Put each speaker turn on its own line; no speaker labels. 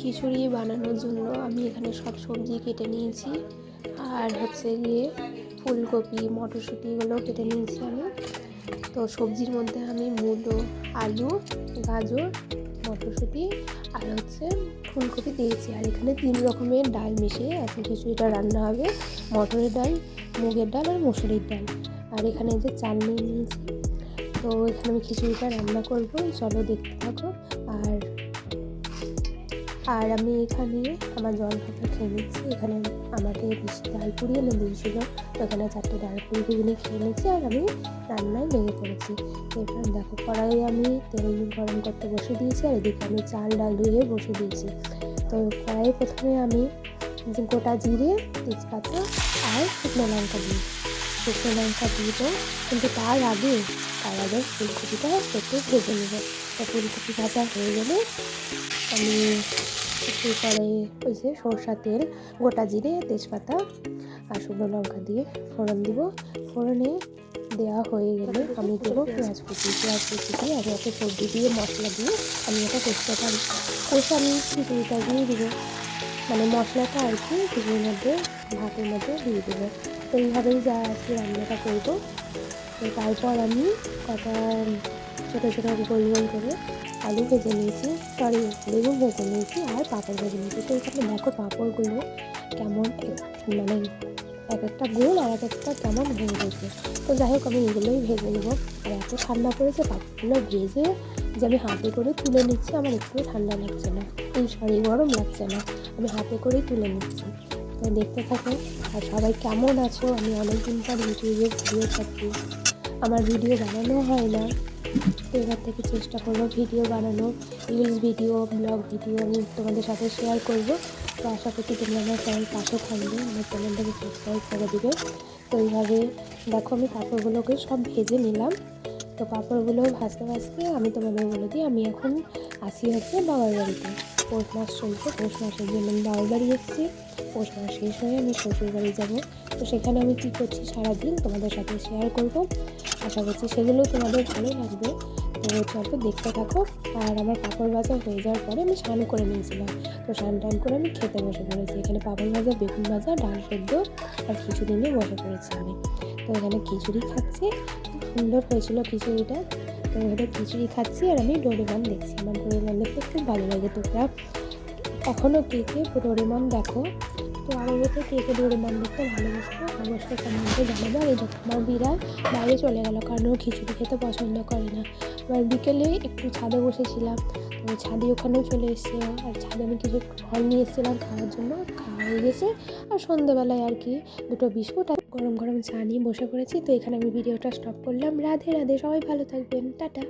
খিচুড়ি বানানোর জন্য আমি এখানে সব সবজি কেটে নিয়েছি। আর হচ্ছে গিয়ে ফুলকপি, মটরশুঁটি এগুলো কেটে নিয়েছি আমি। তো সবজির মধ্যে আমি মূলো, আলু, গাজর, মটরশুঁটি আর হচ্ছে ফুলকপি দিয়েছি। আর এখানে তিন রকমের ডাল মিশিয়ে আজকে খিচুড়িটা রান্না হবে। মটরের ডাল, মুগের ডাল আর মুসুরির ডাল। আর এখানে যে চাল নিয়ে নিয়েছি, তো এখানে আমি খিচুড়িটা রান্না করব। চলো দেখতে থাকো। আর আর আমি এখানে আমার জল ভাতটা খেয়ে নিচ্ছি। এখানে আমাকে বেশি ডাল পুরি এনে দিয়েছিল। তো এখানে চারটে ডাল পুরি ঘুগনি খেয়ে নিচ্ছি আর আমি রান্নায় লেগে পড়েছি। এবার দেখো কড়াই আমি তেল গরম করতে বসে দিয়েছি আর এদিকে আমি চাল, ডাল ধুয়ে বসে দিয়েছি। তো কড়াই প্রথমে আমি গোটা জিরে, তেজপাতা আর শুকনো লঙ্কা দিই শুকনো লঙ্কা দিয়ে দেবো, কিন্তু তার আগে তার আগে ফুলকপিটা একটু ভেজে নেব। তো ফুলকপি ভাজা হয়ে গেলে আমি কড়াইয়ে ওই যে সরষা তেল, গোটা জিরে, তেজপাতা আর শুকনো লঙ্কা দিয়ে ফোড়ন দিব। ফোড়নে দেওয়া হয়ে গেলে আমি দেবো পেঁয়াজ কুচি। পেঁয়াজ কুচি দিয়ে আমি একটা সবজি দিয়ে মশলা দিয়ে আমি এটা কষতে পারি। কষে আমি খিচুড়িটা দিয়ে দিব। মানে মশলাটা আর কি খিচুড়ির মধ্যে, ভাতের মধ্যে দিয়ে দেবো। এইভাবেই যা আজকে রান্নাটা করব। তারপর আমি কটা ছোটো ছোটো গোল গোল করে আলু ভেজে নিয়েছি সরি বেগুন ভেজে নিয়েছি আর পাঁপড় ভেজে নিয়েছি। তো এখানে দেখো পাঁপড়গুলো কেমন মানে এক একটা গোল আর এক একটা কেমন হয়ে গেছে। তো যাই হোক, আমি এগুলোই ভেজে নেব। আর এত ঠান্ডা পড়েছে, পাঁপড়গুলো ভেজে যে আমি হাতে করে তুলে নিচ্ছি, আমার একটু ঠান্ডা লাগছে না। এই সরি, গরম লাগছে না। আমি হাতে করেই তুলে নিচ্ছি। তো দেখতে থাকো, আর সবাই কেমন আছো? আমি অনেকদিন পর ইউটিউবে ভিডিও ছাড়ছি আমার ভিডিও বানানো হয় না। এবার থেকে চেষ্টা করব ভিডিও বানানো রিলস ভিডিও ব্লগ ভিডিও আমি তোমাদের সাথে শেয়ার করব। তো আশা করছি তোমরা আমার চ্যানেল পাশে থাকবে, আমার চ্যানেলটাকে সাবস্ক্রাইব করে দেবে। তো এইভাবে দেখো আমি কাপড়গুলোকে সব ভেজে নিলাম। তো কাপড়গুলো ভাজতে ভাজতে আমি তোমাদের বলে দিই, আমি এখন আসি হচ্ছে বাবার বাড়িতে। পৌষ মাস চলছে, পৌষ মাসের জন্য আমি বাবার বাড়ি এসেছি, পৌষ মাস শেষ হয়ে আমি শ্বশুর বাড়ি যাব। তো সেখানে আমি কী করছি সারাদিন তোমাদের সাথে শেয়ার করব। আশা করছি সেগুলো তোমাদের ভালো লাগবে। তো দেখতে থাকো। আর আমার পাঁপড় ভাজা হয়ে যাওয়ার পরে আমি স্নান করে নিয়েছিলাম। তো স্নান টান করে আমি খেতে বসে পড়েছি। এখানে পাঁপড় ভাজা, বেগুন ভাজা, ডাল সেদ্ধ আর খিচুড়ি নিয়ে বসে পড়েছি আমি। তো এখানে খিচুড়ি খাচ্ছি। সুন্দর হয়েছিল খিচুড়িটা। তো এখানে খিচুড়ি খাচ্ছি আর আমি ডোরেমন দেখছি। আমার ডোরেমন দেখতে খুব ভালো লাগে তোমরা। এখনও কে কে ডোরেমন দেখো? তো আমার মতো কে কে ডোরেমন দেখতে ভালোবাসো অবশ্যই কমেন্টে জানাব। আর এই দেখো আমার বিড়াল বাইরে চলে গেল, কারণ ও খিচুড়ি খেতে পছন্দ করে না। এবার বিকেলে একটু ছাদে বসেছিলাম তো ছাদে ওখানেও চলে এসছে। আর ছাদে আমি কিছু ফল নিয়ে এসেছিলাম খাওয়ার জন্য খাওয়া হয়ে গেছে। আর সন্ধ্যেবেলায় আর কি, দুটো বিস্কুট আর গরম গরম চা নিয়ে বসে পড়েছি। তো এখানে আমি ভিডিওটা স্টপ করলাম। রাধে রাধে, সবাই ভালো থাকবেন। টাটা।